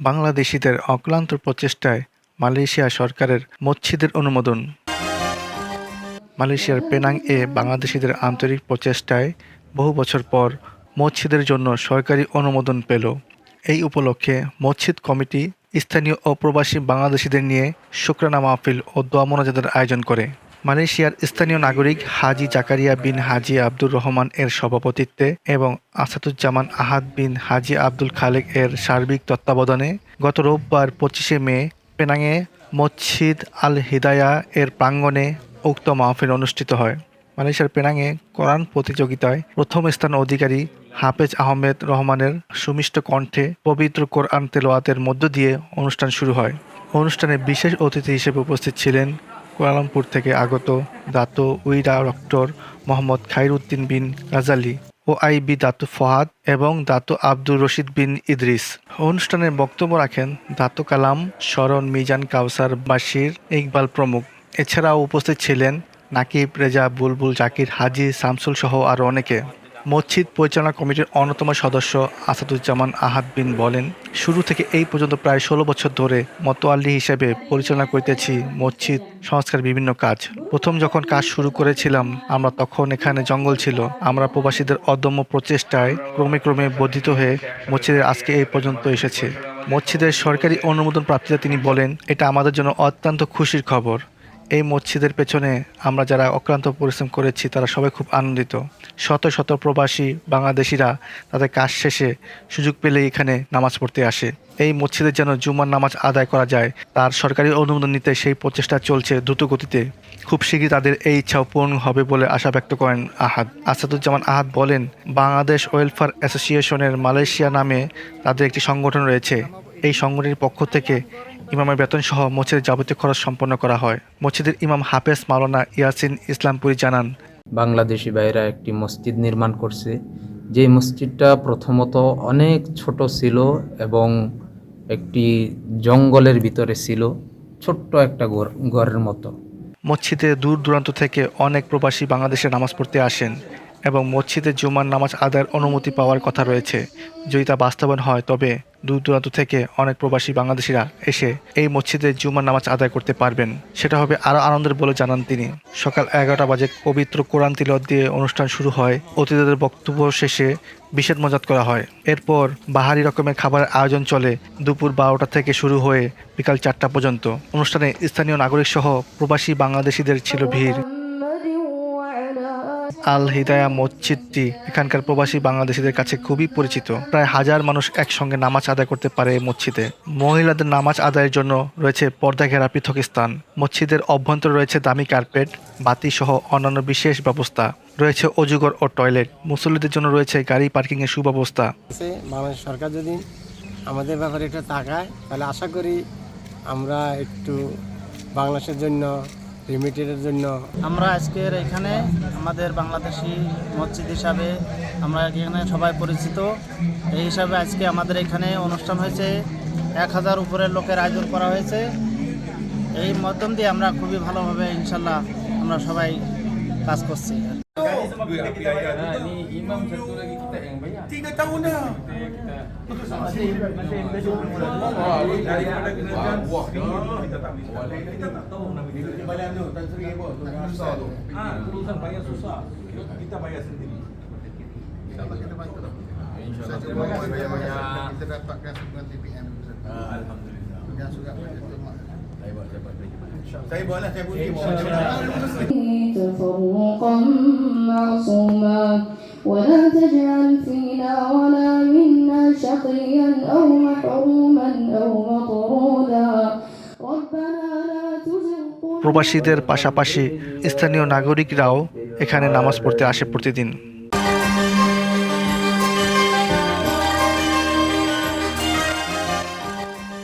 বাংলাদেশিদের অক্লান্ত প্রচেষ্টায় মালয়েশিয়া সরকারের মসজিদের অনুমোদন। মালয়েশিয়ার পেনাং এ বাংলাদেশিদের আন্তরিক প্রচেষ্টায় বহু বছর পর মসজিদের জন্য সরকারি অনুমোদন পেল। এই উপলক্ষে মসজিদ কমিটি স্থানীয় ও প্রবাসী বাংলাদেশিদের নিয়ে শুক্রানা মাহফিল ও দোয়া মোনাজাতের আয়োজন করে। মালয়েশিয়ার স্থানীয় নাগরিক হাজি জাকারিয়া বিন হাজি আব্দুর রহমান এর সভাপতিত্বে এবং আসাদুজ্জামান আহাদ বিন হাজি আব্দুল খালেক এর সার্বিক তত্ত্বাবধানে গত রোববার পঁচিশে মে পেনাঙে মসজিদ আল হিদায়া এর প্রাঙ্গণে উক্ত মাহফিল অনুষ্ঠিত হয়। মালয়েশিয়ার পেনাঙে কোরআন প্রতিযোগিতায় প্রথম স্থান অধিকারী হাফেজ আহমেদ রহমানের সুমিষ্ট কণ্ঠে পবিত্র কোরআন তেলোয়াতের মধ্য দিয়ে অনুষ্ঠান শুরু হয়। অনুষ্ঠানে বিশেষ অতিথি হিসেবে উপস্থিত ছিলেন কুয়ালালামপুর থেকে আগত Dato Wira doctor Mohammad Khairuddin bin Ghazali ও আইবি দাতু ফহাদ এবং Datu Abdur Rashid bin Idris. অনুষ্ঠানে বক্তব্য রাখেন দাতু কালাম শরণ মিজান কাউসার বাশির ইকবাল প্রমুখ। এছাড়াও উপস্থিত ছিলেন নাকিব রেজা বুলবুল জাকির হাজি শামসুল সহ আরও অনেকে। মসজিদ পরিচালনা কমিটির অন্যতম সদস্য আসাদুজ্জামান আহাদ বিন বলেন, শুরু থেকে এই পর্যন্ত প্রায় ষোলো বছর ধরে মতোয়াল্লি হিসেবে পরিচালনা করিতেছি মসজিদ সংস্কার বিভিন্ন কাজ। প্রথম যখন কাজ শুরু করেছিলাম, আমরা তখন এখানে জঙ্গল ছিল। আমরা প্রবাসীদের অদম্য প্রচেষ্টায় ক্রমে ক্রমে বর্ধিত হয়ে মসজিদের আজকে এই পর্যন্ত এসেছে। মসজিদের সরকারি অনুমোদন প্রাপ্তিতে তিনি বলেন, এটা আমাদের জন্য অত্যন্ত খুশির খবর। এই মসজিদের পেছনে আমরা যারা অক্লান্ত পরিশ্রম করেছি, তারা সবাই খুব আনন্দিত। শত শত প্রবাসী বাংলাদেশিরা তাদের কাজ শেষে সুযোগ পেলে এখানে নামাজ পড়তে আসে। এই মসজিদের যেন জুমার নামাজ আদায় করা যায়, তার সরকারি অনুমোদন নিতে সেই প্রচেষ্টা চলছে দ্রুত গতিতে। খুব শীঘ্রই তাদের এই ইচ্ছাও পূরণ হবে বলে আশা ব্যক্ত করেন আহাদ। আসাদুজ্জামান আহাদ বলেন, বাংলাদেশ ওয়েলফেয়ার অ্যাসোসিয়েশনের মালয়েশিয়া নামে তাদের একটি সংগঠন রয়েছে। এই সংগঠনের পক্ষ থেকে ইমামের বেতন সহ মসজিদের যাবতীয় খরচ সম্পন্ন করা হয়। মসজিদের ইমাম হাফেজ মাওলানা ইয়াসিন ইসলামপুরি জানান। বাংলাদেশি ভাইরা একটি মসজিদ নির্মাণ করছে। যে মসজিদটা প্রথমত অনেক ছোট ছিল এবং একটি জঙ্গলের ভিতরে ছিল ছোট্ট একটা ঘর ঘরের মতো। মসজিদে দূর দূরান্ত থেকে অনেক প্রবাসী বাংলাদেশে নামাজ পড়তে আসেন। এবং মসজিদে জুমার নামাজ আদায়ের অনুমতি পাওয়ার কথা রয়েছে। যদি তা বাস্তবায়ন হয়, তবে দূর দূরান্ত থেকে অনেক প্রবাসী বাংলাদেশিরা এসে এই মসজিদে জুমার নামাজ আদায় করতে পারবেন। সেটা হবে আরও আনন্দের বলে জানান তিনি। সকাল এগারোটা বাজে পবিত্র কোরআন তিলত দিয়ে অনুষ্ঠান শুরু হয়। অতিথিদের বক্তব্য শেষে বিশেষ মজাত করা হয়। এরপর বাহারি রকমের খাবারের আয়োজন চলে দুপুর বারোটা থেকে শুরু হয়ে বিকাল চারটা পর্যন্ত। অনুষ্ঠানে স্থানীয় নাগরিক সহ প্রবাসী বাংলাদেশিদের ছিল ভিড়। আল হিদায়া মসজিদটি এখানকার প্রবাসী বাংলাদেশিদের কাছে খুবই পরিচিত। প্রায় হাজার মানুষ একসঙ্গে নামাজ আদায় করতে পারে এই মসজিদে। মহিলাদের নামাজ আদায়ের জন্য রয়েছে পর্দা ঘেরা পৃথক স্থান মসজিদের অভ্যন্তরে রয়েছে দামি কার্পেট বাতি সহ অন্যান্য বিশেষ ব্যবস্থা। রয়েছে অজুগর ও টয়লেট। মুসল্লিদের জন্য রয়েছে গাড়ি পার্কিংয়ের সুব্যবস্থা। বাংলাদেশ সরকার যদি আমাদের ব্যাপারে একটু তাকায়, তাহলে আশা করি আমরা একটু বাংলাদেশের জন্য লিমিটেডের জন্য। আমরা আজকের এখানে আমাদের বাংলাদেশি মসজিদ হিসাবে আমরা এখানে সবাই পরিচিত। এই হিসাবে আজকে আমাদের এখানে অনুষ্ঠান হয়েছে। এক হাজার উপরের লোকের আয়োজন করা হয়েছে। এই মাধ্যম দিয়ে আমরা খুবই ভালোভাবে ইনশাল্লাহ আমরা সবাই কাজ করছি। kena bayar tu, tak sering apa Tak susah tu. Ah, urusan bayar susah. Kita bayar sendiri. InsyaAllah kita bayar banyak Kita dapatkan sokongan TPM ah, Alhamdulillah. Yang surat banyak tu Saya buat, saya buat Saya buatlah, saya buat প্রবাসীদের পাশাপাশি স্থানীয় নাগরিকরাও এখানে নামাজ পড়তে আসে প্রতিদিন।